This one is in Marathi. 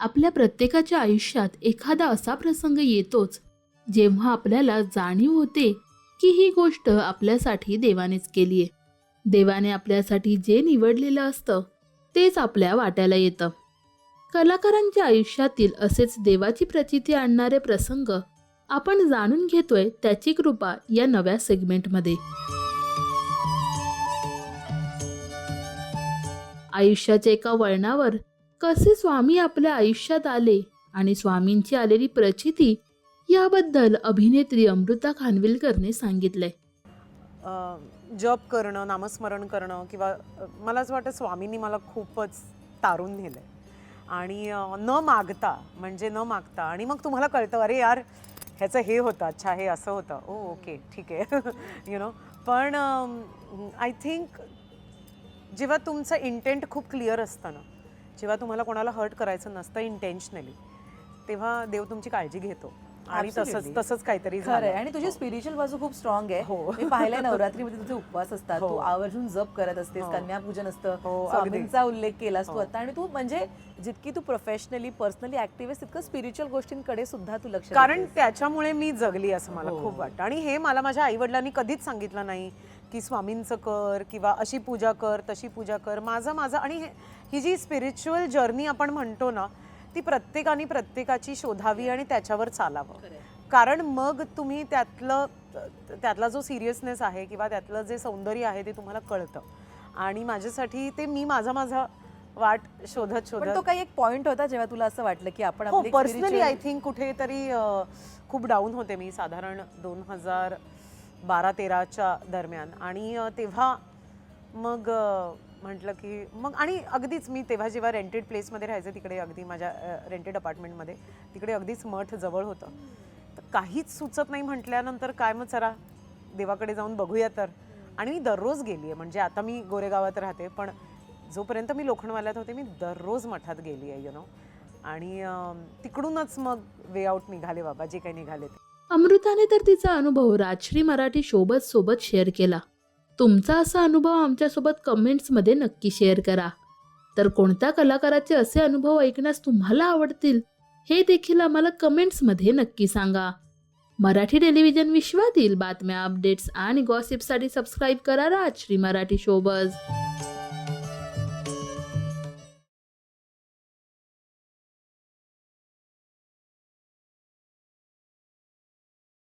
आपल्या प्रत्येकाच्या आयुष्यात एखादा असा प्रसंग येतोच जेव्हा आपल्याला जाणीव होते की ही गोष्ट आपल्यासाठी देवानेच केली आहे देवाने आपल्यासाठी जे निवडलेलं असतं तेच आपल्या वाट्याला येतं. कलाकारांच्या आयुष्यातील असेच देवाची प्रचिती आणणारे प्रसंग आपण जाणून घेतोय त्याची कृपा या नव्या सेगमेंटमध्ये. आयुष्याच्या एका वळणावर कसे स्वामी आपल्या आयुष्यात आले आणि स्वामींची आलेली प्रचिती याबद्दल अभिनेत्री अमृता खानविलकरने सांगितलंय. जप करणं नामस्मरण करणं किंवा मला असं वाटतं स्वामींनी मला खूपच तारून नेलं आहे आणि न मागता म्हणजे न मागता आणि मग तुम्हाला कळतं अरे यार ह्याचं हे होतं अच्छा हे असं होतं. ओ ओके ठीक आहे. यु नो पण आय थिंक जेव्हा तुमचं इंटेंट खूप क्लिअर असतं ना जेव्हा तुम्हाला कोणाला हर्ट करायचं नसतं इंटेन्शनली तेव्हा देव तुमची काळजी घेतो आणि तसंच. तसंच काहीतरी खरं आहे झालं. आणि तुझी हो. स्पिरिच्युअल बाजू खूप स्ट्रॉंग आहे हो. मी पाहिलंय नवरात्रीमध्ये तुझे उपवास असतात हो. तू आवर्जून जप करत असतेस हो. कन्यापूजन असतं हो. स्वामींचा उल्लेख केलास तू हो. आता आणि तू म्हणजे जितकी तू प्रोफेशनली पर्सनली ऍक्टिव्ह आहेस तितकं स्पिरिच्युअल गोष्टींकडे सुद्धा तू लक्ष कारण. त्याच्यामुळे मी जगली असं मला हो. खूप वाटतं आणि हे मला माझ्या आईवडिलांनी कधीच सांगितलं नाही की स्वामींचं कर किंवा अशी पूजा कर तशी पूजा कर माझं माझं. आणि हे- जी स्पिरिच्युअल जर्नी आपण म्हणतो ना ती प्रत्येकाने प्रत्येकाची शोधावी आणि त्याच्यावर चालावं. कारण मग तुम्ही त्यातलं त्यातला जो सिरियसनेस आहे किंवा त्यातलं जे सौंदर्य आहे ते तुम्हाला कळतं. आणि माझ्यासाठी ते मी माझा माझा वाट शोधत पण तो शोधत. काही एक पॉइंट होता जेव्हा तुला असं वाटलं की आपण पर्सनली आय थिंक कुठेतरी खूप डाऊन होते मी. साधारण दोन हजार बारा तेराच्या दरम्यान. आणि तेव्हा मग म्हटलं की मग आणि अगदीच मी तेव्हा जेव्हा रेंटेड प्लेसमध्ये राहायचे तिकडे अगदी माझ्या रेंटेड अपार्टमेंटमध्ये तिकडे अगदीच मठ जवळ होतं. तर काहीच सुचत नाही म्हटल्यानंतर काय मग चला देवाकडे जाऊन बघूया तर. आणि मी दररोज गेली आहे म्हणजे आता मी गोरेगावात राहते पण जोपर्यंत मी लोखंडवाल्यात होते मी दररोज मठात गेली आहे यु नो आणि तिकडूनच मग वे आऊट निघाले बाबा जे काही निघाले ते. अमृताने तर तिचा अनुभव राजश्री मराठी शोबत सोबत शेअर केला. तुमचा असा अनुभव आमच्यासोबत कमेंट्समध्ये नक्की शेअर करा. तर कोणत्या कलाकाराचे असे अनुभव ऐकण्यास तुम्हाला आवडतील हे देखील आम्हाला कमेंट्समध्ये नक्की सांगा. मराठी टेलिव्हिजन विश्वातील बातम्या अपडेट्स आणि गॉसिपसाठी सबस्क्राईब करा राजश्री मराठी शोबज.